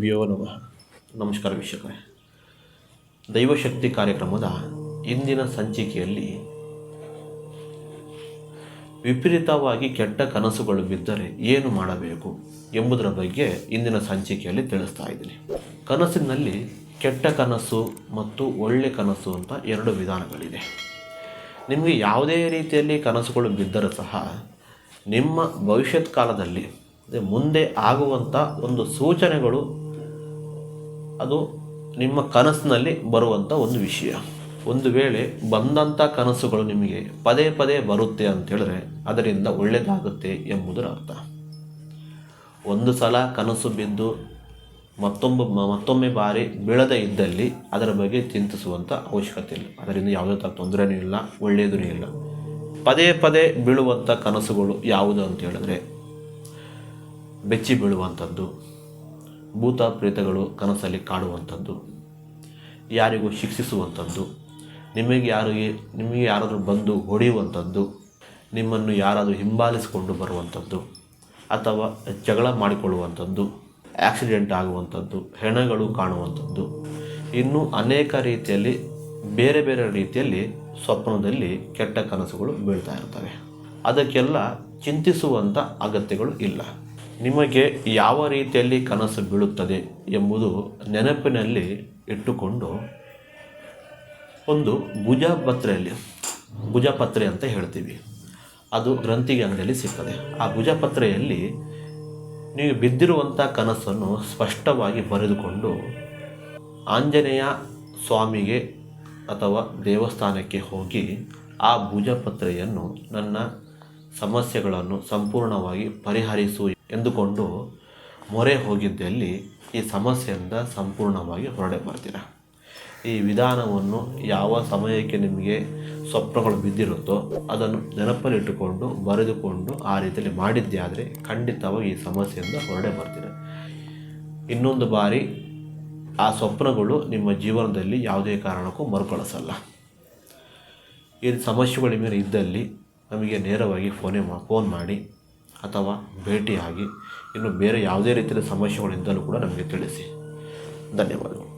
ಗುರುಭ್ಯೋ ನಮಃ. ನಮಸ್ಕಾರ ವೀಕ್ಷಕರೇ. ದೈವಶಕ್ತಿ ಕಾರ್ಯಕ್ರಮದ ಇಂದಿನ ಸಂಚಿಕೆಯಲ್ಲಿ ವಿಪರೀತವಾಗಿ ಕೆಟ್ಟ ಕನಸುಗಳು ಬಿದ್ದರೆ ಏನು ಮಾಡಬೇಕು ಎಂಬುದರ ಬಗ್ಗೆ ಇಂದಿನ ಸಂಚಿಕೆಯಲ್ಲಿ ತಿಳಿಸ್ತಾ ಇದ್ದೀನಿ. ಕನಸಿನಲ್ಲಿ ಕೆಟ್ಟ ಕನಸು ಮತ್ತು ಒಳ್ಳೆ ಕನಸು ಅಂತ ಎರಡು ವಿಧಾನಗಳಿದೆ. ನಿಮಗೆ ಯಾವುದೇ ರೀತಿಯಲ್ಲಿ ಕನಸುಗಳು ಬಿದ್ದರೂ ಸಹ ನಿಮ್ಮ ಭವಿಷ್ಯತ್ ಕಾಲದಲ್ಲಿ ಮುಂದೆ ಆಗುವಂಥ ಒಂದು ಸೂಚನೆಗಳು ಅದು ನಿಮ್ಮ ಕನಸಿನಲ್ಲಿ ಬರುವಂಥ ಒಂದು ವಿಷಯ. ಒಂದು ವೇಳೆ ಬಂದಂಥ ಕನಸುಗಳು ನಿಮಗೆ ಪದೇ ಪದೇ ಬರುತ್ತೆ ಅಂತ ಹೇಳಿದ್ರೆ ಅದರಿಂದ ಒಳ್ಳೆಯದಾಗುತ್ತೆ ಎಂಬುದರ ಅರ್ಥ. ಒಂದು ಸಲ ಕನಸು ಬಿದ್ದು ಮತ್ತೊಂಬ, ಮತ್ತೊಮ್ಮೆ ಬಾರಿ ಬೀಳದೇ ಇದ್ದಲ್ಲಿ ಅದರ ಬಗ್ಗೆ ಚಿಂತಿಸುವಂಥ ಅವಶ್ಯಕತೆ ಇಲ್ಲ. ಅದರಿಂದ ಯಾವುದೇ ಥರ ತೊಂದರೆನೂ ಇಲ್ಲ ಒಳ್ಳೆಯದೂ ಇಲ್ಲ. ಪದೇ ಪದೇ ಬೀಳುವಂಥ ಕನಸುಗಳು ಯಾವುದು ಅಂತ ಹೇಳಿದ್ರೆ ಬೆಚ್ಚಿ ಬೀಳುವಂಥದ್ದು ಭೂತ ಪ್ರೇತಗಳು ಕನಸಲ್ಲಿ ಕಾಡುವಂಥದ್ದು. ಯಾರಿಗೂ ಶಿಕ್ಷಿಸುವಂಥದ್ದು. ನಿಮಗೆ ಯಾರಿಗೆ, ನಿಮಗೆ ಯಾರಾದರೂ ಬಂದು ಹೊಡೆಯುವಂಥದ್ದು. ನಿಮ್ಮನ್ನು ಯಾರಾದರೂ ಹಿಂಬಾಲಿಸಿಕೊಂಡು ಬರುವಂಥದ್ದು. ಅಥವಾ ಜಗಳ ಮಾಡಿಕೊಳ್ಳುವಂಥದ್ದು. ಆಕ್ಸಿಡೆಂಟ್ ಆಗುವಂಥದ್ದು. ಹೆಣಗಳು ಕಾಣುವಂಥದ್ದು. ಇನ್ನೂ ಅನೇಕ ರೀತಿಯಲ್ಲಿ, ಬೇರೆ ಬೇರೆ ರೀತಿಯಲ್ಲಿ ಸ್ವಪ್ನದಲ್ಲಿ ಕೆಟ್ಟ ಕನಸುಗಳು ಬೀಳ್ತಾ ಇರ್ತವೆ. ಅದಕ್ಕೆಲ್ಲ ಚಿಂತಿಸುವಂಥ ಅಗತ್ಯಗಳು ಇಲ್ಲ. ನಿಮಗೆ ಯಾವ ರೀತಿಯಲ್ಲಿ ಕನಸು ಬೀಳುತ್ತದೆ ಎಂಬುದು ನೆನಪಿನಲ್ಲಿ ಇಟ್ಟುಕೊಂಡು ಒಂದು ಭುಜಪತ್ರೆಯಲ್ಲಿ, ಭುಜಪತ್ರೆ ಅಂತ ಹೇಳ್ತೀವಿ. ಅದು ಗ್ರಂಥಿಗೆ ಅಂಗಡಿಯಲ್ಲಿ ಸಿಗ್ತದೆ. ಆ ಭುಜಪತ್ರೆಯಲ್ಲಿ ನೀವು ಬಿದ್ದಿರುವಂಥ ಕನಸನ್ನು ಸ್ಪಷ್ಟವಾಗಿ ಬರೆದುಕೊಂಡು ಆಂಜನೇಯ ಸ್ವಾಮಿಗೆ ಅಥವಾ ದೇವಸ್ಥಾನಕ್ಕೆ ಹೋಗಿ ಆ ಭುಜಪತ್ರೆಯನ್ನು ನನ್ನ ಸಮಸ್ಯೆಗಳನ್ನು ಸಂಪೂರ್ಣವಾಗಿ ಪರಿಹರಿಸು ಎಂದುಕೊಂಡು ಮೊರೆ ಹೋಗಿದ್ದಲ್ಲಿ ಈ ಸಮಸ್ಯೆಯಿಂದ ಸಂಪೂರ್ಣವಾಗಿ ಹೊರಡೆ ಬರ್ತೀರ. ಈ ವಿಧಾನವನ್ನು ಯಾವ ಸಮಯಕ್ಕೆ ನಿಮಗೆ ಸ್ವಪ್ನಗಳು ಬಿದ್ದಿರುತ್ತೋ ಅದನ್ನು ನೆನಪಲ್ಲಿಟ್ಟುಕೊಂಡು ಬರೆದುಕೊಂಡು ಆ ರೀತಿಯಲ್ಲಿ ಮಾಡಿದ್ದೇ ಆದರೆ ಖಂಡಿತವಾಗಿ ಈ ಸಮಸ್ಯೆಯಿಂದ ಹೊರಡೆ ಬರ್ತೀರ. ಇನ್ನೊಂದು ಬಾರಿ ಆ ಸ್ವಪ್ನಗಳು ನಿಮ್ಮ ಜೀವನದಲ್ಲಿ ಯಾವುದೇ ಕಾರಣಕ್ಕೂ ಮರುಕಳಿಸಲ್ಲ. ಈ ಸಮಸ್ಯೆಗಳ ಮೇಲೆ ಇದ್ದಲ್ಲಿ ನಮಗೆ ನೇರವಾಗಿ ಫೋನೇ ಮಾ, ಫೋನ್ ಮಾಡಿ ಅಥವಾ ಭೇಟಿಯಾಗಿ ಇನ್ನು ಬೇರೆ ಯಾವುದೇ ರೀತಿಯ ಸಮಸ್ಯೆಗಳಿಂದಲೂ ಕೂಡ ನಮಗೆ ತಿಳಿಸಿ. ಧನ್ಯವಾದಗಳು.